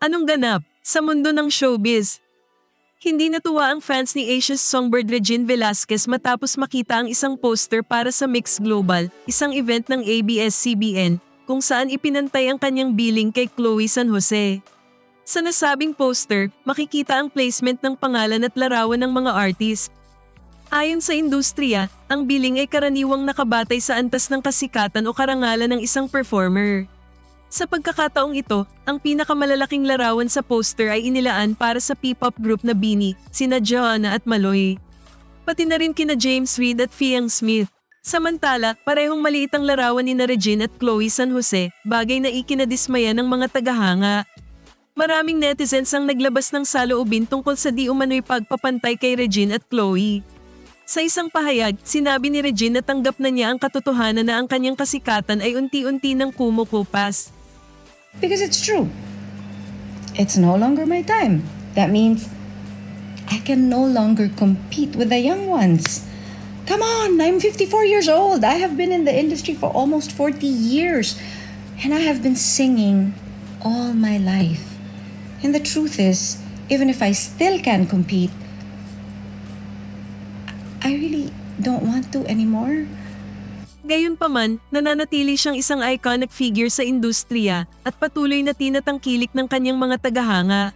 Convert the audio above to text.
Anong ganap sa mundo ng showbiz? Hindi natuwa ang fans ni Asia's songbird Regine Velasquez matapos makita ang isang poster para sa Mix Global, isang event ng ABS-CBN, kung saan ipinantay ang kanyang billing kay Chloe San Jose. Sa nasabing poster, makikita ang placement ng pangalan at larawan ng mga artist. Ayon sa industriya, ang billing ay karaniwang nakabatay sa antas ng kasikatan o karangalan ng isang performer. Sa pagkakataong ito, ang pinakamalalaking larawan sa poster ay inilaan para sa P-pop group na Bini, sina Joanna at Maloy. Pati na rin kina James Reid at Fiang Smith. Samantala, parehong maliit ang larawan ni na Regine at Chloe San Jose, bagay na ikinadismaya ng mga tagahanga. Maraming netizens ang naglabas ng saloobin tungkol sa di umano'y pagpapantay kay Regine at Chloe. Sa isang pahayag, sinabi ni Regine na tanggap na niya ang katotohanan na ang kanyang kasikatan ay unti-unti nang kumukupas. Because it's true. It's no longer my time. That means I can no longer compete with the young ones. Come on, I'm 54 years old. I have been in the industry for almost 40 years. And I have been singing all my life. And the truth is, even if I still can compete, I really don't want to anymore. Gayunpaman, nananatili siyang isang iconic figure sa industriya at patuloy na tinatangkilik ng kanyang mga tagahanga.